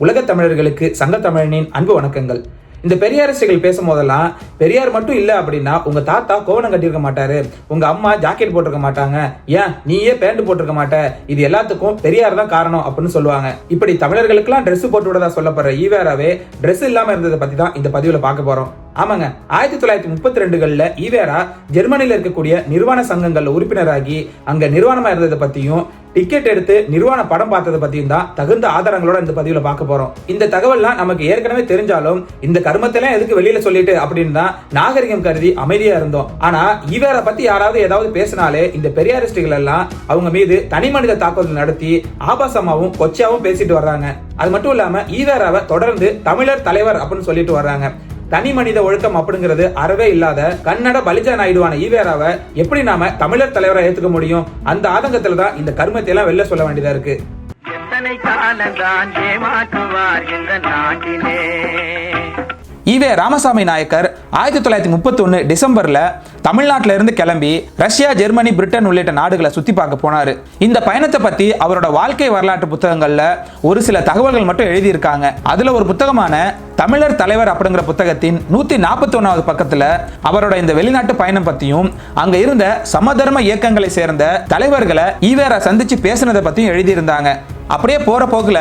உலகத் தமிழர்களுக்கு சங்க தமிழனின் அன்பு வணக்கங்கள். இந்த பெரியாரிஸ்டுகள் பேசும் போதெல்லாம் பெரியார் மட்டும் இல்லை அப்படின்னா உங்க தாத்தா கோவணம் கட்டியிருக்க மாட்டாரு. உங்க அம்மா ஜாக்கெட் போட்டிருக்க மாட்டாங்க. ஏன்? நீயே பேண்ட் போட்டிருக்க மாட்ட. இது எல்லாத்துக்கும் பெரியார் தான் காரணம் அப்படின்னு சொல்லுவாங்க. இப்படி தமிழர்களுக்கெல்லாம் ட்ரெஸ் போட்டு விடதா சொல்லப்படுற ஈவேராவே ட்ரெஸ் இல்லாம இருந்ததை பத்தி தான் இந்த பதிவுல பார்க்க போறோம். ஆமாங்க. ஆயிரத்தி தொள்ளாயிரத்தி முப்பத்தி ரெண்டுகளில் ஈவேரா ஜெர்மனியில் இருக்கக்கூடிய நிர்வாண சங்கங்களில் உறுப்பினராகி அங்கே நிர்வாணமாக இருந்ததை பற்றியும் டிக்கெட் எடுத்து நிர்வாண படம் பார்த்ததை பற்றியும் தான் தகுந்த ஆதாரங்களோட இந்த பதிவில் பார்க்க போகிறோம் இந்த தகவல்லாம் நமக்கு ஏற்கனவே தெரிஞ்சாலும் இந்த கர்மத்தெல்லாம் எதுக்கு வெளியில் சொல்லிட்டு அப்படின்னு தான் நாகரிகம் கருதி அமைதியாக இருந்தோம். ஆனால் ஈவேரா பற்றி யாராவது ஏதாவது பேசினாலே இந்த பெரியாரிஸ்டுகள் எல்லாம் அவங்க மீது தனி மனித தாக்குதல் நடத்தி ஆபாசமாகவும் கொச்சையாவும் பேசிட்டு வர்றாங்க. அது மட்டும் இல்லாமல் ஈவேராவை தொடர்ந்து தமிழர் தலைவர் அப்படின்னு சொல்லிட்டு வர்றாங்க. தனி மனித ஒழுக்கம் அப்படிங்கிறது அறவே இல்லாத கன்னட பலிஜா நாயுடுவான ஈவேராவை எப்படி நாம தமிழர் தலைவரை ஏத்துக்க முடியும்? அந்த ஆதங்கத்துல தான் இந்த கருமத்தை எல்லாம் வெளில சொல்ல வேண்டியதா இருக்கு. எத்தனை காலந்தான் ஏமாற்றுவார் இந்த நாட்டிலே? ஈவே ராமசாமி நாயக்கர் ஆயிரத்தி தொள்ளாயிரத்தி முப்பத்தி ஒன்று டிசம்பரில் தமிழ்நாட்டில இருந்து கிளம்பி ரஷ்யா ஜெர்மனி பிரிட்டன் உள்ளிட்ட நாடுகளை சுற்றி பார்க்க போனாரு. இந்த பயணத்தை பற்றி அவரோட வாழ்க்கை வரலாற்று புத்தகங்களில் ஒரு சில தகவல்கள் மட்டும் எழுதியிருக்காங்க. அதில் ஒரு புத்தகமான தமிழர் தலைவர் அப்படிங்கிற புத்தகத்தின் நூத்தி நாற்பத்தி ஒன்றாவது பக்கத்தில் அவரோட இந்த வெளிநாட்டு பயணம் பற்றியும் அங்க இருந்த சமதர்ம இயக்கங்களை சேர்ந்த தலைவர்களை ஈவேரா சந்திச்சு பேசினதை பற்றியும் எழுதியிருந்தாங்க. அப்படியே போற போக்குல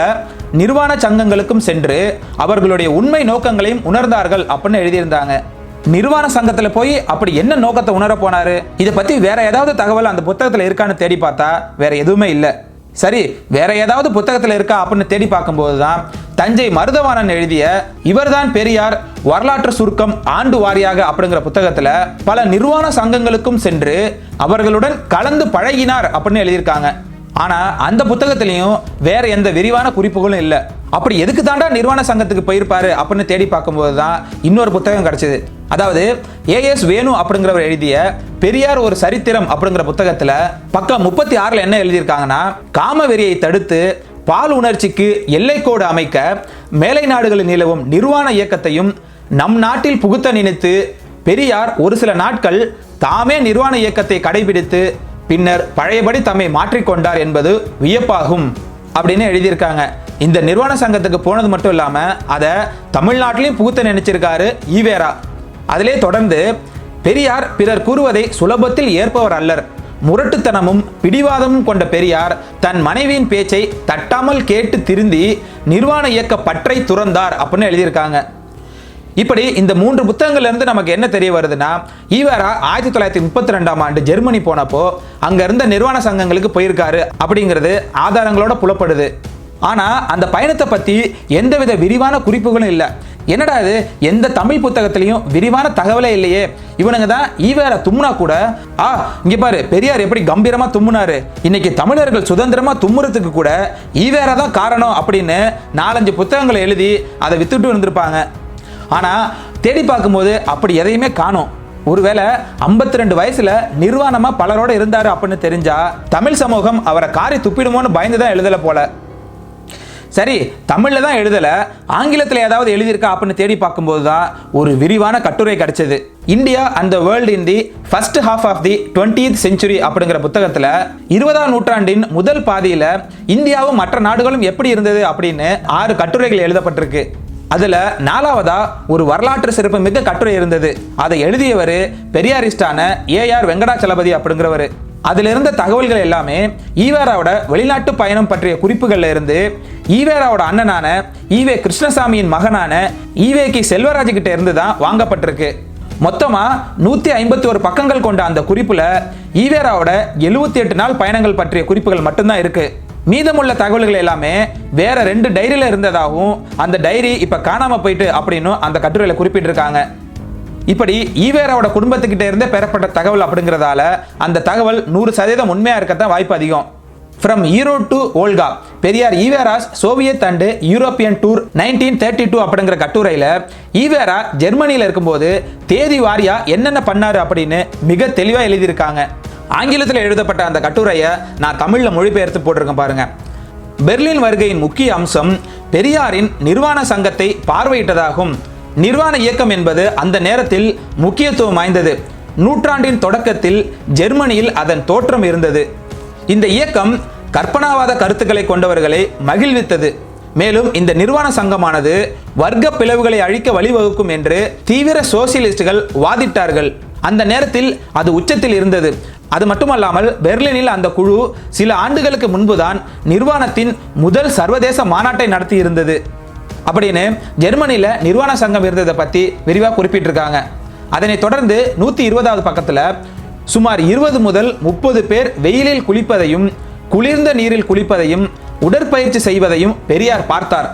நிர்வாண சங்கங்களுக்கும் சென்று அவர்களுடைய உண்மை நோக்கங்களையும் உணர்ந்தார்கள் அப்படின்னு எழுதியிருந்தாங்க. நிர்வாண சங்கத்துல போய் அப்படி என்ன நோக்கத்தை உணர போனாரு? இதை பத்தி வேற ஏதாவது தகவல் அந்த புத்தகத்துல இருக்கான்னு தேடி பார்த்தா வேற எதுவுமே இல்லை. சரி வேற ஏதாவது புத்தகத்துல இருக்கா அப்படின்னு தேடி பார்க்கும்போது தான் தஞ்சை மருதவாணன் எழுதிய இவர்தான் பெரியார் வரலாற்று சுருக்கம் ஆண்டு வாரியாக அப்படிங்கிற புத்தகத்துல பல நிர்வாண சங்கங்களுக்கும் சென்று அவர்களுடன் கலந்து பழகினார் அப்படின்னு எழுதியிருக்காங்க. ஆனால் அந்த புத்தகத்திலையும் வேற எந்த விரிவான குறிப்புகளும் இல்லை. அப்படி எதுக்கு தாண்டா நிர்வாண சங்கத்துக்கு போயிருப்பாரு அப்படின்னு தேடி பார்க்கும்போது தான் இன்னொரு புத்தகம் கிடைச்சது. அதாவது ஏஎஸ் வேணு அப்படிங்கிறவர் எழுதிய பெரியார் ஒரு சரித்திரம் அப்படிங்கிற புத்தகத்தில் பக்கம் முப்பத்தி ஆறுல என்ன எழுதியிருக்காங்கன்னா காமவெறியை தடுத்து பால் உணர்ச்சிக்கு எல்லைக்கோடு அமைக்க மேலை நாடுகளில் நிலவும் நிர்வாண இயக்கத்தையும் நம் நாட்டில் புகுத்த நினைத்து பெரியார் ஒரு சில நாட்கள் தாமே நிர்வாண இயக்கத்தை கடைபிடித்து பின்னர் பழையபடி தம்மை மாற்றிக்கொண்டார் என்பது வியப்பாகும் அப்படின்னு எழுதியிருக்காங்க. இந்த நிர்வாண சங்கத்துக்கு போனது மட்டும் இல்லாம அதை தமிழ்நாட்டிலையும் புகுத்த நினைச்சிருக்காரு ஈவேரா. அதிலே தொடர்ந்து பெரியார் பிறர் கூறுவதை சுலபத்தில் ஏற்பவர் அல்லர். முரட்டுத்தனமும் பிடிவாதமும் கொண்ட பெரியார் தன் மனைவியின் பேச்சை தட்டாமல் கேட்டு திருந்தி நிர்வாண இயக்க பற்றை துறந்தார் அப்படின்னு எழுதியிருக்காங்க. இப்படி இந்த மூன்று புத்தகங்கள்லேருந்து நமக்கு என்ன தெரிய வருதுன்னா ஈவேரா ஆயிரத்தி தொள்ளாயிரத்தி முப்பத்தி ரெண்டாம் ஆண்டு ஜெர்மனி போனப்போ அங்கே இருந்த நிர்வாண சங்கங்களுக்கு போயிருக்காரு அப்படிங்கிறது ஆதாரங்களோட புலப்படுது. ஆனால் அந்த பயணத்தை பற்றி எந்தவித விரிவான குறிப்புகளும் இல்லை. என்னடா இது? எந்த தமிழ் புத்தகத்திலையும் விரிவான தகவலே இல்லையே. இவனுங்க தான் ஈவேர தும்முனா கூட ஆ இங்க பாரு பெரியார் எப்படி கம்பீரமா தும்முனாரு. இன்னைக்கு தமிழர்கள் சுதந்திரமா தும்முறதுக்கு கூட ஈவேரா தான் காரணம் அப்படின்னு நாலஞ்சு புத்தகங்களை எழுதி அதை வித்துட்டு இருந்திருப்பாங்க. ஆனால் தேடி பார்க்கும்போது அப்படி எதையுமே காணும். ஒருவேளை 52 ரெண்டு வயசுல நிர்வாணமா பலரோட இருந்தாரு அப்படின்னு தெரிஞ்சா தமிழ் சமூகம் அவரை காரி துப்பிடுமோன்னு பயந்து தான் எழுதலை போல. சரி தமிழில் தான் எழுதலை ஆங்கிலத்தில் ஏதாவது எழுதியிருக்கா அப்படின்னு தேடி பார்க்கும்போது தான் ஒரு விரிவான கட்டுரை கிடைச்சது. India and the world in the first half of the twentieth century அப்படிங்கிற புத்தகத்தில் இருபதாம் நூற்றாண்டின் முதல் பாதியில் இந்தியாவும் மற்ற நாடுகளும் எப்படி இருந்தது அப்படின்னு ஆறு கட்டுரைகள் எழுதப்பட்டிருக்கு. அதில் நாலாவதா ஒரு வரலாற்று சிறப்பு மிக்க கட்டுரை இருந்தது. அதை எழுதியவர் பெரியாரிஸ்டான ஏஆர் வெங்கடாச்சலபதி அப்படிங்கிறவர். அதில் இருந்த தகவல்கள் எல்லாமே ஈவேராவோட வெளிநாட்டு பயணம் பற்றிய குறிப்புகள்ல இருந்து ஈவேராவோட அண்ணனான ஈவே கிருஷ்ணசாமியின் மகனான ஈவே கி செல்வராஜ் கிட்ட இருந்து தான் வாங்கப்பட்டிருக்கு. மொத்தமா நூத்தி ஐம்பத்தி ஒரு பக்கங்கள் கொண்ட அந்த குறிப்புல ஈவேராவோட எழுபத்தி எட்டு நாள் பயணங்கள் பற்றிய குறிப்புகள் மட்டும்தான் இருக்கு. மீதமுள்ள தகவல்கள் எல்லாமே வேற ரெண்டு டைரியில இருந்ததாகவும் அந்த டைரி இப்ப காணாம போயிட்டு அப்படின்னு அந்த கட்டுரையில குறிப்பிட்டிருக்காங்க. இப்படி ஈவேராவோட குடும்பத்துக்கிட்ட இருந்தே பெறப்பட்ட தகவல் அப்படிங்கிறதால அந்த தகவல் நூறு சதவீதம் உண்மையா இருக்கத்தான் வாய்ப்பு அதிகம். From Erode to Volga Periyar EVR's Soviet and European tour nineteen thirty two அப்படிங்கிற கட்டுரையில் ஈவேரா ஜெர்மனியில் இருக்கும்போது தேதி வாரியா என்னென்ன பண்ணாரு அப்படின்னு மிக தெளிவாக எழுதியிருக்காங்க. ஆங்கிலத்தில் எழுதப்பட்ட அந்த கட்டுரையை நான் தமிழில் மொழிபெயர்த்து போட்டிருக்கேன் பாருங்க. பெர்லின் வருகையின் முக்கிய அம்சம் பெரியாரின் நிர்வாண சங்கத்தை பார்வையிட்டதாகும். நிர்வாண இயக்கம் என்பது அந்த நேரத்தில் முக்கியத்துவம் வாய்ந்தது. நூற்றாண்டின் தொடக்கத்தில் ஜெர்மனியில் அதன் தோற்றம் இருந்தது. இந்த இயக்கம் கற்பனாவாத கருத்துக்களை கொண்டவர்களை மகிழ்வித்தது. மேலும் இந்த நிர்வாண சங்கமானது வர்க்க பிளவுகளை அழிக்க வழிவகுக்கும் என்று தீவிர சோசியலிஸ்டுகள் வாதிட்டார்கள். அந்த நேரத்தில் அது உச்சத்தில் இருந்தது. அது மட்டுமல்லாமல் பெர்லினில் அந்த குழு சில ஆண்டுகளுக்கு முன்புதான் நிர்வாணத்தின் முதல் சர்வதேச மாநாட்டை நடத்தி இருந்தது அப்படின்னு ஜெர்மனியில் நிர்வாண சங்கம் இருந்ததை பற்றி விரிவாக குறிப்பிட்டிருக்காங்க. அதனைத் தொடர்ந்து நூற்றி இருபதாவது பக்கத்தில் சுமார் இருபது முதல் முப்பது பேர் வெயிலில் குளிப்பதையும் குளிர்ந்த நீரில் குளிப்பதையும் உடற்பயிற்சி செய்வதையும் பெரியார் பார்த்தார்.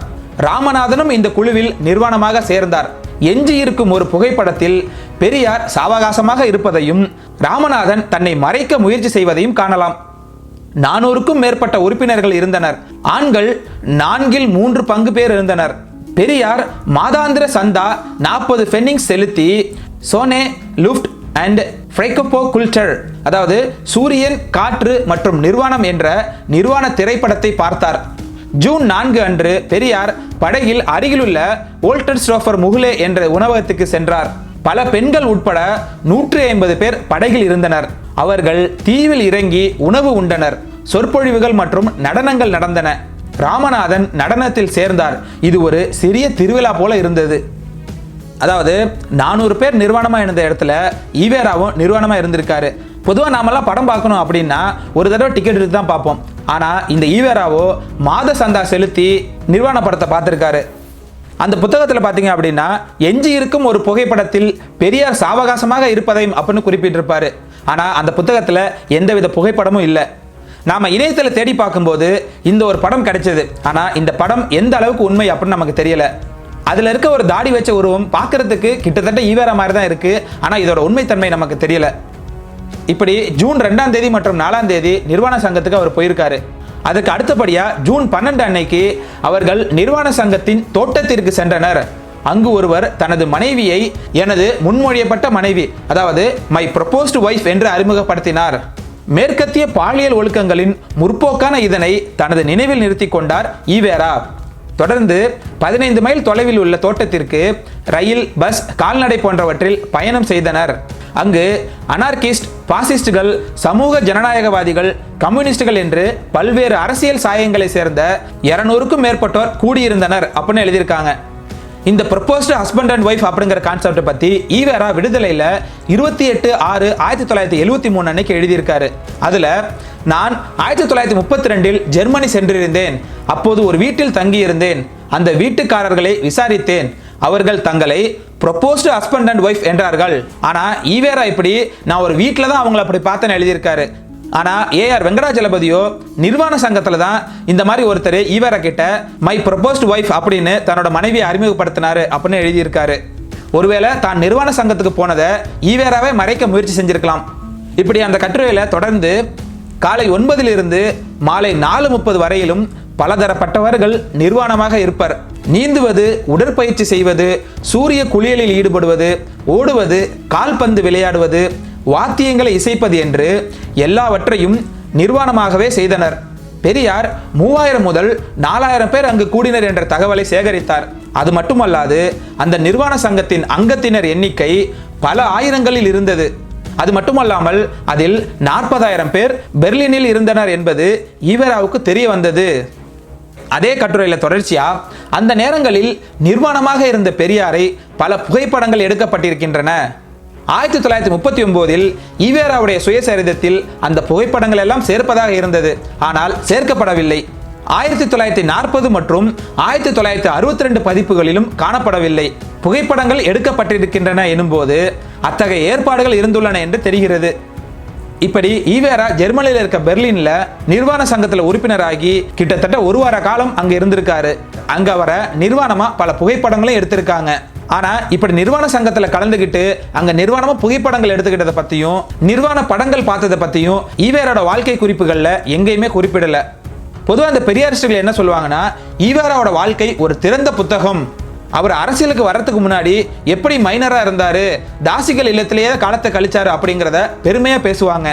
ராமநாதனும் இந்த குழுவில் நிர்வாணமாக சேர்ந்தார். எஞ்சியிருக்கும் ஒரு புகைப்படத்தில் பெரியார் சாவகாசமாக இருப்பதையும் ராமநாதன் தன்னை மறைக்க முயற்சி செய்வதையும் காணலாம். நானூறுக்கும் மேற்பட்ட உறுப்பினர்கள் இருந்தனர். ஆண்கள் நான்கில் மூன்று பங்கு பேர் இருந்தனர். பெரியார் மாதாந்திர சந்தா நாற்பது ஃபென்னிங் செலுத்தி சோனே லுஃப்ட் அண்ட் ஃப்ரைகோபோ குல்டர் அதாவது சூரியன் காற்று மற்றும் நிர்வாணம் என்ற நிர்வாண திரைப்படத்தை பார்த்தார். ஜூன் நான்கு அன்று பெரியார் படகில் அருகிலுள்ள ஓல்டன் ஸ்டோஃபர் முகுலே என்ற உணவகத்துக்கு சென்றார். பல பெண்கள் உட்பட நூற்றி ஐம்பது பேர் படகில் இருந்தனர். அவர்கள் தீவில் இறங்கி உணவு உண்டனர். சொற்பொழிவுகள் மற்றும் நடனங்கள் நடந்தன. ராமநாதன் நடனத்தில் சேர்ந்தார். இது ஒரு சிறிய திருவிழா போல இருந்தது. அதாவது நானூறு பேர் நிர்வாணமாக இருந்த இடத்துல ஈவேராவும் நிர்வாணமாக இருந்திருக்காரு. பொதுவாக நாமெல்லாம் படம் பார்க்கணும் அப்படின்னா ஒரு தடவை டிக்கெட் எடுத்து தான் பார்ப்போம். ஆனால் இந்த ஈவேராவோ மாத சந்தா செலுத்தி நிர்வாண படத்தை பார்த்துருக்காரு. அந்த புத்தகத்தில் பார்த்தீங்க அப்படின்னா எஞ்சி இருக்கும் ஒரு புகைப்படத்தில் பெரியார் சாவகாசமாக இருப்பதையும் அப்படின்னு குறிப்பிட்டிருப்பாரு. ஆனால் அந்த புத்தகத்தில் எந்தவித புகைப்படமும் இல்லை. நாம இணையத்தில் தேடி பார்க்கும்போது இந்த ஒரு படம் கிடைச்சது. ஆனால் இந்த படம் எந்த அளவுக்கு உண்மை அப்படின்னு நமக்கு தெரியல. அதில் இருக்க ஒரு தாடி வச்ச உருவம் பார்க்கறதுக்கு கிட்டத்தட்ட ஈவேரா மாதிரி தான் இருக்கு. ஆனால் இதோட உண்மைத்தன்மை நமக்கு தெரியலை. இப்படி ஜூன் ரெண்டாம் தேதி மற்றும் நாலாம் தேதி நிர்வாண சங்கத்துக்கு அவர் போயிருக்காரு. அதுக்கு அடுத்தபடியாக ஜூன் பன்னெண்டு அன்னைக்கு அவர்கள் நிர்வாண சங்கத்தின் தோட்டத்திற்கு சென்றனர். அங்கு ஒருவர் தனது மனைவியை எனது முன்மொழியப்பட்ட மனைவி அதாவது மை ப்ரொபோஸ்டு ஒய்ஃப் என்று அறிமுகப்படுத்தினார். மேற்கத்திய பாலியல் ஒழுக்கங்களின் முற்போக்கான இதனை தனது நினைவில் நிறுத்தி கொண்டார் ஈவேரா. தொடர்ந்து பதினைந்து மைல் தொலைவில் உள்ள தோட்டத்திற்கு ரயில் பஸ் கால்நடை போன்றவற்றில் பயணம் செய்தனர். அங்கு அனார்கிஸ்ட் பாசிஸ்டுகள் சமூக ஜனநாயகவாதிகள் கம்யூனிஸ்டுகள் என்று பல்வேறு அரசியல் சாயங்களை சேர்ந்த இருநூறுக்கும் மேற்பட்டோர் கூடியிருந்தனர் அப்படின்னு எழுதியிருக்காங்க. இந்த ப்ரொபோஸ்டு ஹஸ்பண்ட் அண்ட் ஒய்ஃப் அப்படிங்கிற கான்செப்டை பற்றி ஈவேரா விடுதலையில் இருபத்தி எட்டு ஆறு ஆயிரத்தி தொள்ளாயிரத்தி எழுபத்தி மூணு அன்னைக்கு எழுதியிருக்காரு. அதில் நான் ஆயிரத்தி தொள்ளாயிரத்தி முப்பத்தி ரெண்டில் ஜெர்மனி சென்றிருந்தேன். அப்போது ஒரு வீட்டில் தங்கியிருந்தேன். அந்த வீட்டுக்காரர்களை விசாரித்தேன். அவர்கள் தங்களை ப்ரொப்போஸ்டு ஹஸ்பண்ட் அண்ட் ஒய்ஃப் என்றார்கள். ஆனால் ஈவேரா இப்படி நான் ஒரு வீட்டில் தான் அவங்கள அப்படி பார்த்தேன்னு எழுதியிருக்காரு. ஆனால் ஏஆர் வெங்கடாஜலபதியோ நிர்வாண சங்கத்தில் தான் இந்த மாதிரி ஒருத்தர் ஈவேரா கிட்ட மை ப்ரொப்போஸ்ட் ஒய்ஃப் அப்படின்னு தன்னோட மனைவியை அறிமுகப்படுத்தினாரு அப்படின்னு எழுதியிருக்காரு. ஒருவேளை தான் நிர்வாண சங்கத்துக்கு போனதை ஈவேராவே மறைக்க முயற்சி செஞ்சிருக்கலாம். இப்படி அந்த கட்டுரையில் தொடர்ந்து காலை ஒன்பதிலிருந்து மாலை நாலு முப்பது வரையிலும் பலதரப்பட்டவர்கள் நிர்வாணமாக இருப்பர். நீந்துவது உடற்பயிற்சி செய்வது சூரிய குளியலில் ஈடுபடுவது ஓடுவது கால்பந்து விளையாடுவது வாத்தியங்களை இசைப்பது என்று எல்லாவற்றையும் நிர்வாணமாகவே செய்தனர். பெரியார் மூவாயிரம் முதல் நாலாயிரம் பேர் அங்கு கூடினர் என்ற தகவலை சேகரித்தார். அது மட்டுமல்லாது அந்த நிர்வாண சங்கத்தின் அங்கத்தினர் எண்ணிக்கை பல ஆயிரங்களில் இருந்தது. அது மட்டுமல்லாமல் அதில் நாற்பதாயிரம் பேர் பெர்லினில் இருந்தனர் என்பது ஈவராவுக்கு தெரிய வந்தது. அதே கட்டுரையில் தொடர்ச்சியாக அந்த நேரங்களில் நிர்வாணமாக இருந்த பெரியாரை பல புகைப்படங்கள் எடுக்கப்பட்டிருக்கின்றன. ஆயிரத்தி தொள்ளாயிரத்தி முப்பத்தி ஒன்பதில் ஈவேராவுடைய சுயசரிதத்தில் அந்த புகைப்படங்கள் எல்லாம் சேர்ப்பதாக இருந்தது. ஆனால் சேர்க்கப்படவில்லை. ஆயிரத்தி தொள்ளாயிரத்தி நாற்பது மற்றும் ஆயிரத்தி தொள்ளாயிரத்தி அறுபத்தி ரெண்டு பதிப்புகளிலும் காணப்படவில்லை. புகைப்படங்கள் எடுக்கப்பட்டிருக்கின்றன எனும்போது அத்தகைய ஏற்பாடுகள் இருந்துள்ளன என்று தெரிகிறது. இப்படி ஈவேரா ஜெர்மனியில் இருக்க பெர்லின்ல நிர்வாண சங்கத்துல உறுப்பினராகி கிட்டத்தட்ட ஒரு வார காலம் அங்க இருந்திருக்காரு. அங்க அவரை நிர்வாணமா பல புகைப்படங்களும் எடுத்திருக்காங்க. ஆனா இப்படி நிர்வாண சங்கத்துல கலந்துகிட்டு அங்க நிர்வாணமா புகைப்படங்கள் எடுத்துக்கிட்டதை பத்தியும் நிர்வாண படங்கள் பார்த்ததை பத்தியும் ஈவேரோட வாழ்க்கை குறிப்புகள்ல எங்கேயுமே குறிப்பிடல. பொதுவாக அந்த பெரியாரிஸ்டுகள் என்ன சொல்லுவாங்கன்னா ஈவேராவோட வாழ்க்கை ஒரு திறந்த புத்தகம். அவர் அரசியலுக்கு வர்றதுக்கு முன்னாடி எப்படி மைனரா இருந்தாரு தாசிகள் இல்லத்திலேயே காலத்தை கழிச்சாரு அப்படிங்கிறத பெருமையா பேசுவாங்க.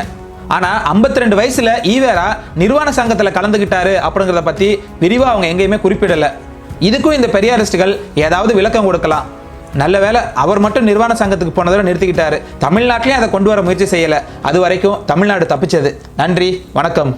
ஆனா 52 ரெண்டு வயசுல ஈவேரா நிர்வாண சங்கத்துல கலந்துகிட்டாரு அப்படிங்கிறத பத்தி விரிவா அவங்க எங்கேயுமே குறிப்பிடல. இதுக்கும் இந்த பெரியாரிஸ்டுகள் ஏதாவது விளக்கம் கொடுக்கலாம். நல்ல வேலை அவர் மட்டும் நிர்வாண சங்கத்துக்கு போனதோட நிறுத்திக்கிட்டாரு. தமிழ்நாட்டிலையும் அதை கொண்டு வர முயற்சி செய்யல. அது வரைக்கும் தமிழ்நாடு தப்பிச்சது. நன்றி வணக்கம்.